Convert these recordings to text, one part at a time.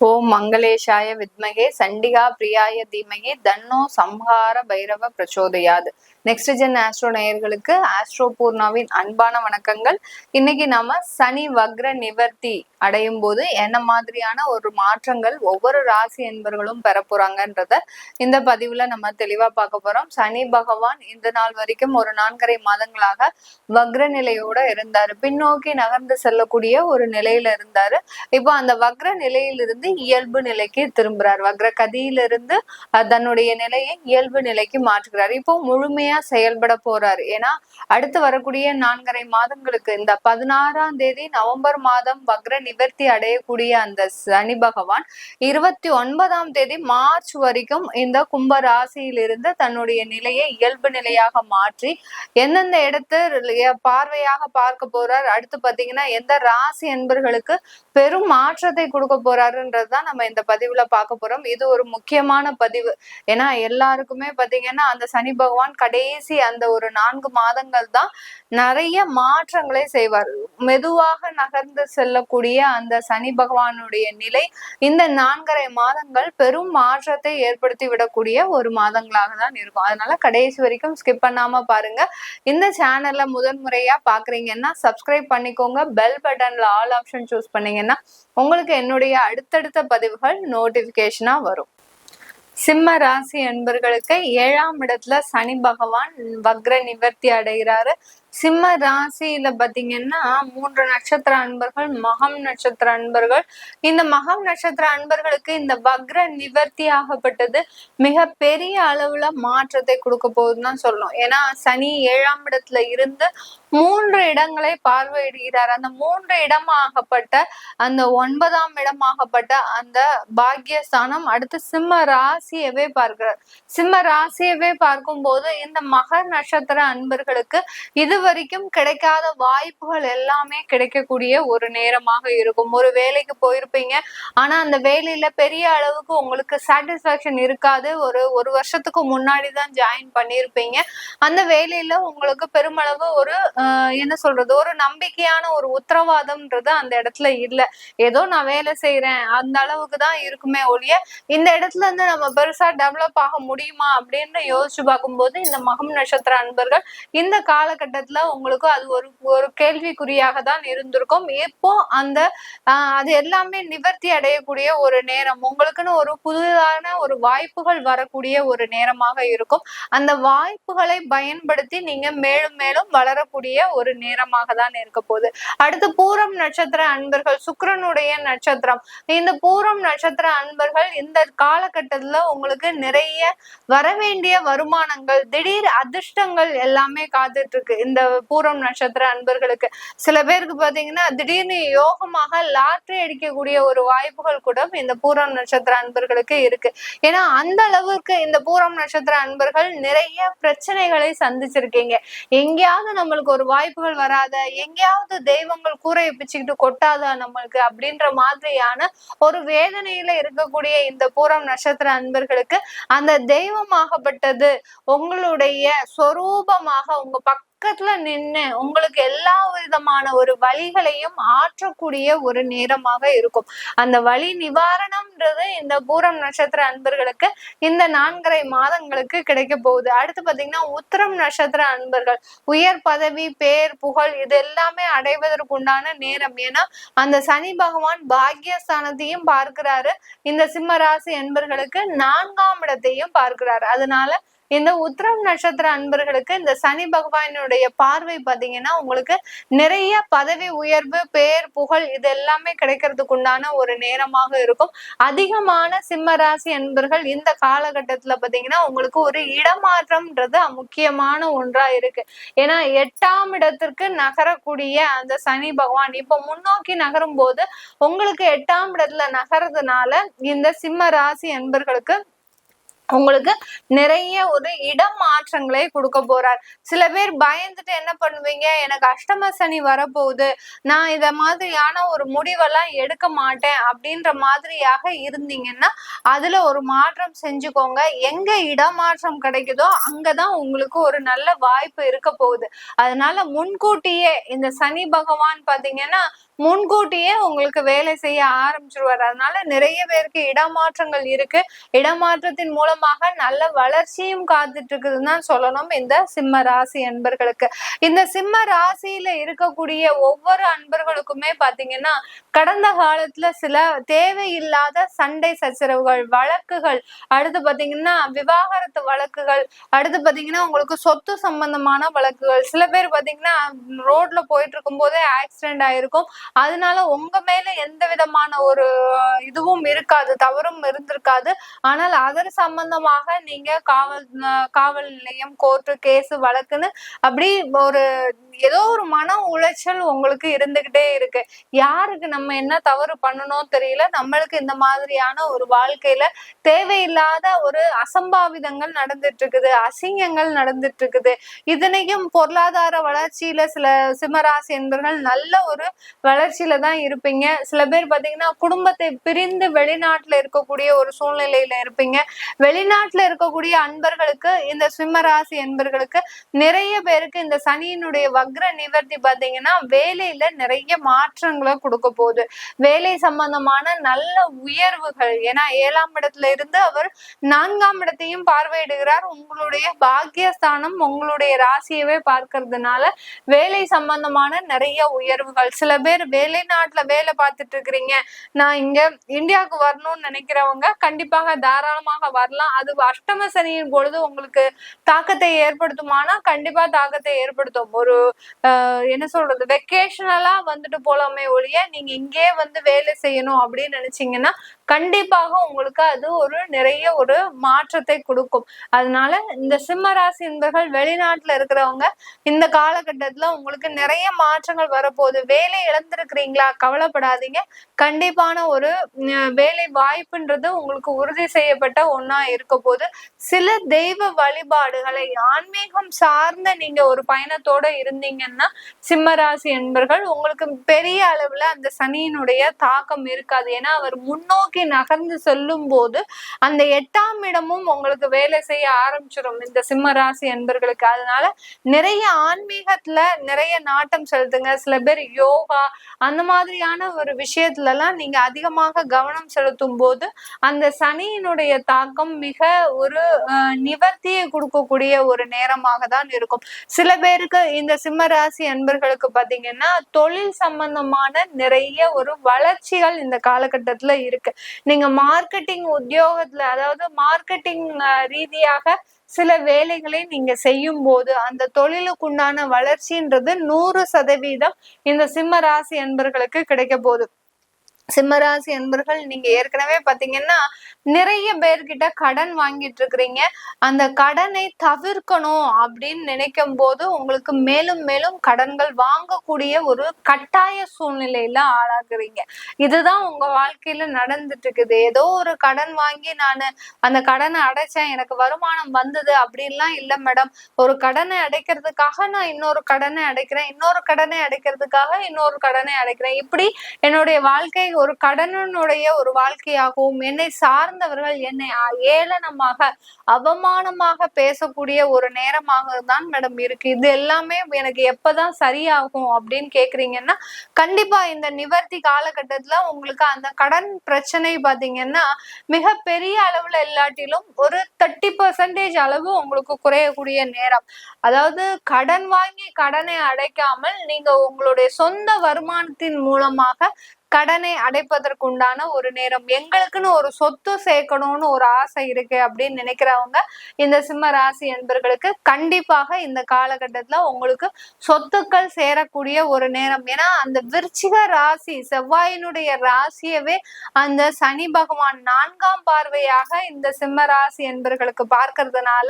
ஓம் மங்களேஷாய வித்மகே சண்டிகா பிரியாய தீமகே தன்னோ சம்ஹார பைரவ பிரச்சோதயாது. நெக்ஸ்ட் ஜென் ஆஸ்ட்ரோ நேயர்களுக்கு ஆஸ்ட்ரோ பூர்ணாவின் அன்பான வணக்கங்கள். இன்னைக்கு நாம சனி வக்ர நிவர்த்தி அடையும் போது என்ன மாதிரியான ஒரு மாற்றங்கள் ஒவ்வொரு ராசி என்பர்களும் பெற போறாங்கன்றத இந்த பதிவுல நம்ம தெளிவா பார்க்க போறோம். சனி பகவான் இந்த நாள் வரைக்கும் ஒரு நான்கரை மாதங்களாக வக்ர நிலையோட இருந்தாரு. பின்னோக்கி நகர்ந்து செல்லக்கூடிய ஒரு நிலையில இருந்தாரு. இப்போ அந்த வக்ர நிலையிலிருந்து இயல்பு நிலைக்கு திரும்புறார். வக்ர கதியிலிருந்து தன்னுடைய நிலையை இயல்பு நிலைக்கு மாற்றுகிறார். இப்போ முழுமையா செயல்பட போறாரு. ஏன்னா அடுத்து வரக்கூடிய நான்கரை மாதங்களுக்கு இந்த பதினாறாம் தேதி நவம்பர் மாதம் வக்ர நிவர்த்தி அடையக்கூடிய அந்த சனி பகவான் இருபத்தி ஒன்பதாம் தேதி மார்ச் வரைக்கும் இந்த கும்ப ராசியிலிருந்து தன்னுடைய நிலையை இயல்பு நிலையாக மாற்றி எந்தெந்த இடத்து பார்வையாக பார்க்க போறார். அடுத்து பாத்தீங்கன்னா எந்த ராசி என்பர்களுக்கு பெரும் மாற்றத்தை கொடுக்க போறாருன்றதுதான் நம்ம இந்த பதிவுல பார்க்க போறோம். இது ஒரு முக்கியமான பதிவு. ஏன்னா எல்லாருக்குமே பாத்தீங்கன்னா அந்த சனி பகவான் கடைசி அந்த ஒரு நான்கு மாதங்கள் தான் நிறைய மாற்றங்களை செய்வார். மெதுவாக நகர்ந்து செல்லக்கூடிய அந்த சனி பகவானுடைய நிலை இந்த நான்கரை மாதங்கள் பெரும் மாற்றத்தை ஏற்படுத்தி விடக்கூடிய ஒரு மாதங்களாக தான் இருக்கும். அதனால கடைசி வரைக்கும் ஸ்கிப் பண்ணாம பாருங்க. இந்த சேனல்ல முதன் முறையா பாக்குறீங்கன்னா சப்ஸ்கிரைப் பண்ணிக்கோங்க. பெல் பட்டன்ல ஆல் ஆப்ஷன் சூஸ் பண்ணீங்கன்னா உங்களுக்கு என்னுடைய அடுத்தடுத்த பதிவுகள் நோட்டிபிகேஷனா வரும். சிம்ம ராசி என்பர்களுக்கு ஏழாம் இடத்துல சனி பகவான் வக்ர நிவர்த்தி அடைகிறாரு. சிம்ம ராசியில பாத்தீங்கன்னா மூன்று நட்சத்திர அன்பர்கள் மகம் நட்சத்திர அன்பர்கள். இந்த மகம் நட்சத்திர அன்பர்களுக்கு இந்த வக்ர நிவர்த்தி ஆகப்பட்டது. மிக பெரிய அளவுல மாற்றத்தை கொடுக்க போகுதுன்னு தான் சொல்லணும். ஏன்னா சனி ஏழாம் இடத்துல இருந்து மூன்று இடங்களை பார்வையிடுகிறார். அந்த மூன்று இடமாகப்பட்ட அந்த ஒன்பதாம் இடமாகப்பட்ட அந்த பாக்கியஸ்தானம் அடுத்து சிம்ம ராசியவே பார்க்கிறார். சிம்ம ராசியவே பார்க்கும் போது இந்த மகர் நட்சத்திர அன்பர்களுக்கு இது வரைக்கும் கிடைக்காத வாய்ப்புகள் எல்லாமே கிடைக்கக்கூடிய ஒரு நேரமாக இருக்கும். ஒரு வேலைக்கு போயிருப்பீங்க. ஆனா அந்த வேலையில பெரிய அளவுக்கு உங்களுக்கு சாட்டிஸ்பாக்சன் இருக்காது. ஒரு ஒரு வருஷத்துக்கு முன்னாடி தான் ஜாயின் பண்ணியிருப்பீங்க. அந்த வேலையில உங்களுக்கு பெருமளவு ஒரு என்ன சொல்றது? ஒரு நம்பிக்கையான ஒரு உத்தரவாதம்ன்றது அந்த இடத்துல இல்ல. ஏதோ நான் வேலை செய்யறேன் அந்த அளவுக்கு தான் இருக்குமே ஒழிய இந்த இடத்துல இருந்து நம்ம பெருசா டெவலப் ஆக முடியுமா அப்படின்னு யோசிச்சு பார்க்கும்போது இந்த மகம் நட்சத்திர அன்பர்கள் இந்த காலகட்டத்துல காலத்துல உங்களுக்கு அது ஒரு ஒரு கேள்விக்குறியாக தான் இருந்திருக்கும். இப்போ அந்த அது எல்லாமே நிவர்த்தி அடையக்கூடிய ஒரு நேரம் உங்களுக்குன்னு ஒரு புதுதான ஒரு வாய்ப்புகள் வரக்கூடிய ஒரு நேரமாக இருக்கும். அந்த வாய்ப்புகளை பயன்படுத்தி நீங்க மேலும் மேலும் வளரக்கூடிய ஒரு நேரமாக தான் இருக்க போகுது. அடுத்து பூரம் நட்சத்திர அன்பர்கள் சுக்கரனுடைய நட்சத்திரம். இந்த பூரம் நட்சத்திர அன்பர்கள் இந்த காலகட்டத்துல உங்களுக்கு நிறைய வரவேண்டிய வருமானங்கள் திடீர் அதிர்ஷ்டங்கள் எல்லாமே காத்துட்டு இருக்கு. இந்த பூரம் நட்சத்திர அன்பர்களுக்கு. சில பேருக்கு பாத்தீங்கன்னா திடீர்னு யோகமாக லாட்ரி அடிக்கக்கூடிய ஒரு வாய்ப்புகள் கூட இந்த பூரம் நட்சத்திர அன்பர்களுக்கு இருக்கு. ஏன்னா அந்த அளவுக்கு இந்த பூரம் நட்சத்திர அன்பர்கள் நிறைய பிரச்சனைகளை சந்திச்சிருக்கீங்க. எங்கேயாவது நம்மளுக்கு ஒரு வாய்ப்புகள் வராத? எங்கேயாவது தெய்வங்கள் கூரை பிச்சுக்கிட்டு கொட்டாதா நம்மளுக்கு? அப்படின்ற மாதிரியான ஒரு வேதனையில இருக்கக்கூடிய இந்த பூரம் நட்சத்திர அன்பர்களுக்கு அந்த தெய்வமாகப்பட்டது உங்களுடைய சொரூபமாக உங்க பக்க பக்கத்துல நின்று உங்களுக்கு எல்லா விதமான ஒரு வழிகளையும் ஆற்றக்கூடிய ஒரு நேரமாக இருக்கும். அந்த வழி நிவாரணம்ன்றது இந்த பூரம் நட்சத்திர அன்பர்களுக்கு இந்த நான்கரை மாதங்களுக்கு கிடைக்க போகுது. அடுத்து பாத்தீங்கன்னா உத்தரம் நட்சத்திர அன்பர்கள் உயர் பதவி பேர் புகழ் இது எல்லாமே அடைவதற்குண்டான நேரம். ஏன்னா அந்த சனி பகவான் பாக்யஸ்தானத்தையும் பார்க்கிறாரு. இந்த சிம்ம ராசி அன்பர்களுக்கு நான்காம் இடத்தையும் பார்க்கிறாரு. அதனால இந்த உத்திரம் நட்சத்திர அன்பர்களுக்கு இந்த சனி பகவானுடைய பார்வை பாத்தீங்கன்னா உங்களுக்கு நிறைய பதவி உயர்வு பேர் புகழ் இது எல்லாமே கிடைக்கிறதுக்கு உண்டான ஒரு நேரமாக இருக்கும். அதிகமான சிம்ம ராசி அன்பர்கள் இந்த காலகட்டத்துல பாத்தீங்கன்னா உங்களுக்கு ஒரு இடமாற்றம்ன்றது முக்கியமான ஒன்றா இருக்கு. ஏன்னா எட்டாம் இடத்திற்கு நகரக்கூடிய அந்த சனி பகவான் இப்ப முன்னோக்கி நகரும் போது உங்களுக்கு எட்டாம் இடத்துல நகர்றதுனால இந்த சிம்ம ராசி அன்பர்களுக்கு உங்களுக்கு நிறைய ஒரு இடம் மாற்றங்களை கொடுக்க போறார். சில பேர் பயந்துட்டு என்ன பண்ணுவீங்க? எனக்கு அஷ்டம சனி வரப்போகுது. நான் இத மாதிரியான ஒரு முடிவெல்லாம் எடுக்க மாட்டேன் அப்படின்ற மாதிரியாக இருந்தீங்கன்னா அதுல ஒரு மாற்றம் செஞ்சுக்கோங்க. எங்க இடமாற்றம் கிடைக்குதோ அங்கதான் உங்களுக்கு ஒரு நல்ல வாய்ப்பு இருக்க போகுது. அதனால முன்கூட்டியே இந்த சனி பகவான் பாத்தீங்கன்னா முன்கூட்டியே உங்களுக்கு வேலை செய்ய ஆரம்பிச்சிருவார். அதனால நிறைய பேருக்கு இடமாற்றங்கள் இருக்கு. இடமாற்றத்தின் மூலமாக நல்ல வளர்ச்சியும் காத்துட்டு இருக்குதுன்னு தான் சொல்லணும் இந்த சிம்ம ராசி அன்பர்களுக்கு. இந்த சிம்ம ராசியில இருக்கக்கூடிய ஒவ்வொரு அன்பர்களுக்குமே பாத்தீங்கன்னா கடந்த காலத்துல சில தேவையில்லாத சண்டை சச்சரவுகள் வழக்குகள் அடுத்து பாத்தீங்கன்னா விவாகரத்து வழக்குகள் அடுத்து பாத்தீங்கன்னா உங்களுக்கு சொத்து சம்பந்தமான வழக்குகள் சில பேர் பாத்தீங்கன்னா ரோட்ல போயிட்டு இருக்கும் போதே ஆக்சிடென்ட் ஆயிருக்கும். அதனால உங்க மேல எந்த விதமான ஒரு இதுவும் இருக்காது தவறும் இருந்திருக்காது. ஆனால் அதர் சம்பந்தமாக நீங்க காவல் காவல் நிலையம் கோர்ட்டு கேஸ் வழக்குன்னு அப்படி ஒரு ஏதோ ஒரு மன உளைச்சல் உங்களுக்கு இருந்துகிட்டே இருக்கு. யாருக்கு நம்ம என்ன தவறு பண்ணணும் தெரியல. நம்மளுக்கு இந்த மாதிரியான ஒரு வாழ்க்கையில தேவையில்லாத ஒரு அசம்பாவிதங்கள் நடந்துட்டு இருக்குது அசிங்கங்கள் நடந்துட்டு இருக்குது இதனையும் பொருளாதார வளர்ச்சியில சில சிம்மராசி என்பர்கள் நல்ல ஒரு வளர்ச்சியில தான் இருப்பீங்க. சில பேர் பாத்தீங்கன்னா குடும்பத்தை பிரிந்து வெளிநாட்டுல இருக்கக்கூடிய ஒரு சூழ்நிலையில இருப்பீங்க. வெளிநாட்டுல இருக்கக்கூடிய அன்பர்களுக்கு இந்த சிம்மராசி என்பர்களுக்கு நிறைய பேருக்கு இந்த சனியினுடைய வக்ர நிவர்த்தி பாத்தீங்கன்னா வேலையில நிறைய மாற்றங்களை கொடுக்க போகுது. வேலை சம்பந்தமான நல்ல உயர்வுகள் ஏன்னா ஏழாம் இடத்துல இருந்து அவர் நான்காம் இடத்தையும் பார்வையிடுகிறார். உங்களுடைய பாக்கியஸ்தானம் உங்களுடைய ராசியவே பார்க்கறதுனால வேலை சம்பந்தமான நிறைய உயர்வுகள் சில பேர் வெளிநாட்டுல வேலை பார்த்துட்டு இருக்கிறீங்க நான் இங்க இந்தியாவுக்கு வரணும்னு நினைக்கிறவங்க கண்டிப்பாக தாராளமாக வரலாம். அது அஷ்டம சனியின் பொழுது உங்களுக்கு தாக்கத்தை ஏற்படுத்துமானா கண்டிப்பா தாக்கத்தை ஏற்படுத்தும். ஒரு என்ன சொல்றது வெக்கேஷனலா வந்துட்டு போலாமே ஒழிய நீங்க இங்கே வந்து வேலை செய்யணும் அப்படின்னு நினைச்சீங்கன்னா கண்டிப்பாக உங்களுக்கு அது ஒரு நிறைய ஒரு மாற்றத்தை கொடுக்கும். அதனால இந்த சிம்ம ராசி என்பர்கள் வெளிநாட்டுல இருக்கிறவங்க இந்த காலகட்டத்துல உங்களுக்கு நிறைய மாற்றங்கள் வரப்போகுது. வேலை இழந்திருக்கிறீங்களா? கவலைப்படாதீங்க. கண்டிப்பான ஒரு வேலை வாய்ப்புன்றது உங்களுக்கு உறுதி செய்யப்பட்ட ஒன்னா இருக்க போது சில தெய்வ வழிபாடுகளை ஆன்மீகம் சார்ந்த நீங்க ஒரு பயணத்தோட இருந்தீங்கன்னா சிம்மராசி என்பர்கள் உங்களுக்கு பெரிய அளவுல அந்த சனியினுடைய தாக்கம் இருக்காது. ஏன்னா அவர் முன்னோக்கி நகர்ந்து செல்லும் போது அந்த எட்டாம் இடமும் உங்களுக்கு வேலை செய்ய ஆரம்பிச்சிடும் இந்த சிம்மராசி என்பர்களுக்கு அதனால நிறைய ஆன்மீகத்துல நிறைய நாட்டம் செலுத்துங்க. சில பேர் யோகா அந்த மாதிரியான ஒரு விஷயத்துல எல்லாம் நீங்க அதிகமாக கவனம் செலுத்தும் போது அந்த சனியினுடைய தாக்கம் மிக ஒரு நிவர்த்தியை கொடுக்கக்கூடிய ஒரு நேரமாக தான் இருக்கும். சில பேருக்கு இந்த சிம்ம ராசி அன்பர்களுக்கு பாத்தீங்கன்னா தொழில் சம்பந்தமான நிறைய ஒரு வளர்ச்சிகள் இந்த காலகட்டத்துல இருக்கு. நீங்க மார்க்கெட்டிங் உத்தியோகத்துல அதாவது மார்க்கெட்டிங் ரீதியாக சில வேலைகளை நீங்க செய்யும் போது அந்த தொழிலுக்குண்டான வளர்ச்சின்றது நூறு சதவீதம் இந்த சிம்ம ராசி அன்பர்களுக்கு கிடைக்க போகுது. சிம்மராசி அன்பர்கள் நீங்க ஏற்கனவே பாத்தீங்கன்னா நிறைய பேர்கிட்ட கடன் வாங்கிட்டு இருக்கிறீங்க. அந்த கடனை தவிர்க்கணும் அப்படின்னு நினைக்கும் போது உங்களுக்கு மேலும் மேலும் கடன்கள் வாங்கக்கூடிய ஒரு கட்டாய சூழ்நிலையில ஆளாக்குறீங்க. இதுதான் உங்க வாழ்க்கையில நடந்துட்டு இருக்குது ஏதோ ஒரு கடன் வாங்கி நான் அந்த கடனை அடைச்சேன் எனக்கு வருமானம் வந்தது அப்படின்லாம் இல்லை மேடம். ஒரு கடனை அடைக்கிறதுக்காக நான் இன்னொரு கடனை அடைக்கிறேன் இன்னொரு கடனை அடைக்கிறதுக்காக இன்னொரு கடனை அடைக்கிறேன். இப்படி என்னுடைய வாழ்க்கை ஒரு கடனுடைய ஒரு வாழ்க்கையாகவும் என்னை சார்ந்தவர்கள் என்னை ஏளனமாக அவமானமாக பேசக்கூடிய ஒரு நேரமாக தான் மேடம் இருக்கு. இது எல்லாமே எனக்கு எப்பதான் சரியாகும் அப்படின்னு கேக்குறீங்கன்னா கண்டிப்பா இந்த நிவர்த்தி காலகட்டத்துல உங்களுக்கு அந்த கடன் பிரச்சனை பாத்தீங்கன்னா மிக பெரிய அளவுல இல்லாட்டிலும் ஒரு தேர்ட்டி பர்சன்டேஜ் அளவு உங்களுக்கு குறையக்கூடிய நேரம். அதாவது கடன் வாங்கி கடனை அடைக்காமல் நீங்க உங்களுடைய சொந்த வருமானத்தின் மூலமாக கடனை அடைப்பதற்குண்டான ஒரு நேரம் எங்களுக்குன்னு ஒரு சொத்து சேர்க்கணும்னு ஒரு ஆசை இருக்கு அப்படின்னு நினைக்கிறவங்க இந்த சிம்ம ராசி என்பர்களுக்கு கண்டிப்பாக இந்த காலகட்டத்துல உங்களுக்கு சொத்துக்கள் சேரக்கூடிய ஒரு நேரம். ஏன்னா அந்த விருச்சிக ராசி செவ்வாயினுடைய ராசியவே அந்த சனி பகவான் நான்காம் பார்வையாக இந்த சிம்ம ராசி என்பர்களுக்கு பார்க்கறதுனால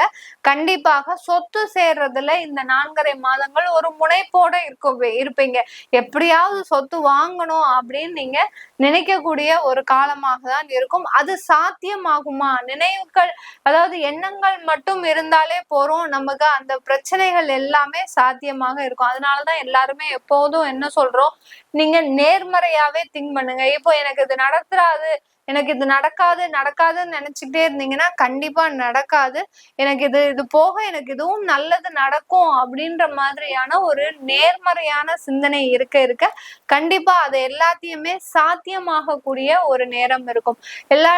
கண்டிப்பாக சொத்து சேர்றதுல இந்த நான்கரை மாதங்கள் ஒரு முனைப்போட இருக்கும் இருப்பீங்க. எப்படியாவது சொத்து வாங்கணும் அப்படின்னு அப்படின்னு நீங்க நினைக்கக்கூடிய ஒரு காலமாக தான் இருக்கும். அது சாத்தியமாகுமா? நினைவுகள் அதாவது எண்ணங்கள் மட்டும் இருந்தாலே போறோம். நமக்கு அந்த பிரச்சனைகள் எல்லாமே சாத்தியமாக இருக்கும். அதனாலதான் எல்லாருமே எப்போதும் என்ன சொல்றோம்? நீங்க நேர்மறையாவே திங்க் பண்ணுங்க. இப்போ எனக்கு இது நடத்துறாது. எனக்கு இது நடக்காது நடக்காதுன்னு நினைச்சுக்கிட்டே இருந்தீங்கன்னா கண்டிப்பா நடக்காது. எனக்கு இது இது போக எனக்கு இதுவும் நல்லது நடக்கும் அப்படின்ற மாதிரியான ஒரு நேர்மறையான சிந்தனை இருக்க இருக்க கண்டிப்பா அது எல்லாத்தையுமே சாத்தியமாகக்கூடிய ஒரு நேரம் இருக்கும். எல்லா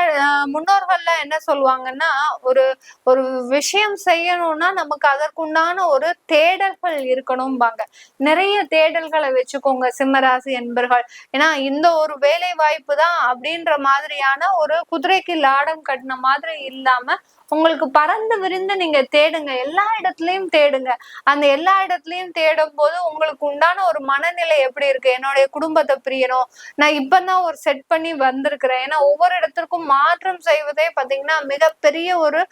முன்னோர்கள்ல என்ன சொல்லுவாங்கன்னா ஒரு ஒரு விஷயம் செய்யணும்னா நமக்கு அதற்குண்டான ஒரு தேடல்கள் இருக்கணும்பாங்க. நிறைய தேடல்களை வச்சுக்கோங்க சிம்மராசி என்பர்கள். ஏன்னா இந்த ஒரு வேலை வாய்ப்பு தான் அப்படின்ற மாதிரி மாதிரியான ஒரு குதிரைக்கு லாடம் கட்டின மாதிரி இல்லாம உங்களுக்கு பறந்து விரிந்து நீங்க தேடுங்க. எல்லா இடத்துலயும் தேடுங்க. அந்த எல்லா இடத்துலயும் தேடும் போது உங்களுக்கு உண்டான ஒரு மனநிலை எப்படி இருக்கு? என்னுடைய குடும்பத்தை பிரியணும். நான் இப்பதான் ஒரு செட் பண்ணி வந்திருக்கிறேன். ஏன்னா ஒவ்வொரு இடத்திற்கும் மாற்றம் செய்வதே பாத்தீங்கன்னா மிகப்பெரிய ஒரு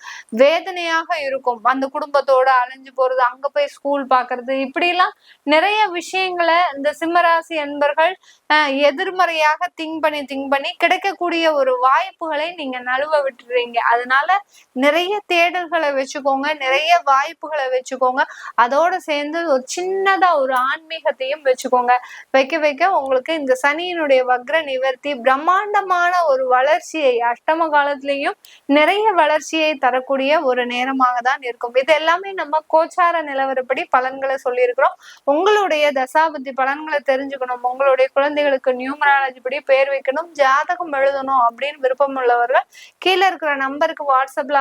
வேதனையாக இருக்கும். அந்த குடும்பத்தோட அலைஞ்சு போறது அங்க போய் ஸ்கூல் பாக்குறது இப்படி எல்லாம் நிறைய விஷயங்களை இந்த சிம்மராசி என்பர்கள் எதிர்மறையாக திங்க் பண்ணி திங்க் பண்ணி கிடைக்கக்கூடிய ஒரு வாய்ப்புகளை நீங்க நழுவ விட்டுறீங்க. அதனால நிறைய தேடல்களை வச்சுக்கோங்க நிறைய வாய்ப்புகளை வச்சுக்கோங்க. அதோட சேர்ந்து ஒரு சின்னதா ஒரு ஆன்மீகத்தையும் வச்சுக்கோங்க. வைக்க வைக்க உங்களுக்கு இந்த சனியினுடைய வக்ர நிவர்த்தி பிரம்மாண்டமான ஒரு வளர்ச்சியை அஷ்டம காலத்திலையும் நிறைய வளர்ச்சியை தரக்கூடிய ஒரு நேரமாக தான் இருக்கும். இது எல்லாமே நம்ம கோச்சார நிலவரப்படி பலன்களை சொல்லியிருக்கிறோம். உங்களுடைய தசாபுத்தி பலன்களை தெரிஞ்சுக்கணும். உங்களுடைய குழந்தைகளுக்கு நியூமராலஜி படி பேர் வைக்கணும் ஜாதகம் எழுதணும் அப்படின்னு விருப்பம் உள்ளவர்கள் கீழே இருக்கிற நம்பருக்கு வாட்ஸ்அப்ல